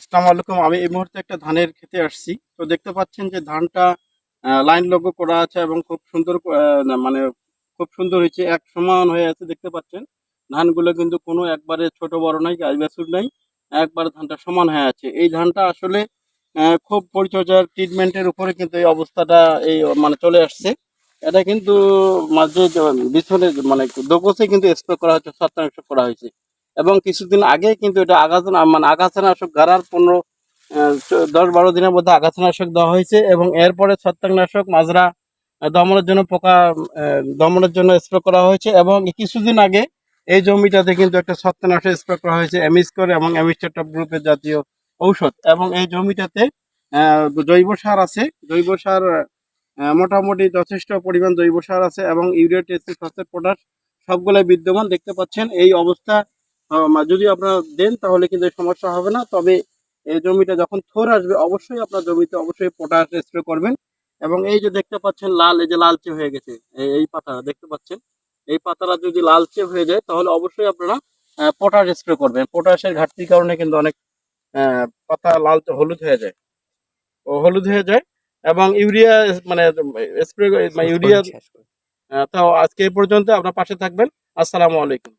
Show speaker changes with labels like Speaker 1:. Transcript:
Speaker 1: আসসালামু আলাইকুম। আমি এই মুহূর্তে একটা ধানের খেতে আসছি। তো দেখতে পাচ্ছেন যে ধানটা লাইন লগ্য করা আছে এবং খুব সুন্দর মানে খুব সুন্দর হয়েছে। এক সমান হয়ে আছে দেখতে পাচ্ছেন। ধানগুলো কিন্তু কোনো একবারে ছোট, বড় নাই, গাছ বাছুর নাই। একবারে ধানটা সমান হয়ে আছে। এই ধানটা আসলে খুব পরিচর্যার ট্রিটমেন্টের উপরে কিন্তু এই অবস্থাটা এই মানে চলে আসছে। এটা কিন্তু মাঝে বিছনে মানে দোকসে কিন্তু স্প্রে করা হচ্ছে শতাংশ করা হয়েছে। এবং কিছুদিন আগে কিন্তু এটা আগাছা মানে আগাছানাশক গাড়ার পনেরো দশ বারো দিনের মধ্যে আগাছানাশক দেওয়া হয়েছে এবং এরপরে ছত্রাকনাশক মাজরা দমনের জন্য পোকা দমনের জন্য স্প্রে করা হয়েছে এবং কিছুদিন আগে এই জমিটাতে কিন্তু একটা ছত্রাকনাশক স্প্রে করা হয়েছে, এমিস্কোর এবং এমিস্টার গ্রুপের জাতীয় ঔষধ এবং এই জমিটাতে জৈব সার আছে, জৈব সার মোটামুটি যথেষ্ট পরিমাণ জৈব সার আছে এবং ইউরিয়া টেস্টি ফসফেট, পটাশ সবগুলাই বিদ্যমান, দেখতে পাচ্ছেন। এই অবস্থা যদি আপনারা দেন তাহলে কিন্তু এই সমস্যা হবে না। তবে এই জমিটা যখন থোর আসবে অবশ্যই আপনার জমিতে অবশ্যই পটাশ স্প্রে করবেন। এবং এই যে দেখতে পাচ্ছেন লাল এই যে লালচে হয়ে গেছে এই- এই পাতা দেখতে পাচ্ছেন? এই পাতাটা যদি লালচে হয়ে যায় তাহলে অবশ্যই আপনারা পটাশ স্প্রে করবেন। পটাশের ঘাটতির কারণে কিন্তু অনেক আহ, পাতা লাল হলুদ হয়ে যায়। ও হলুদ হয়ে যায় এবং ইউরিয়া মানে স্প্রে ইউরিয়া আহ, তো আজকে এই পর্যন্ত আপনার পাশে থাকবেন। আসসালামু আলাইকুম।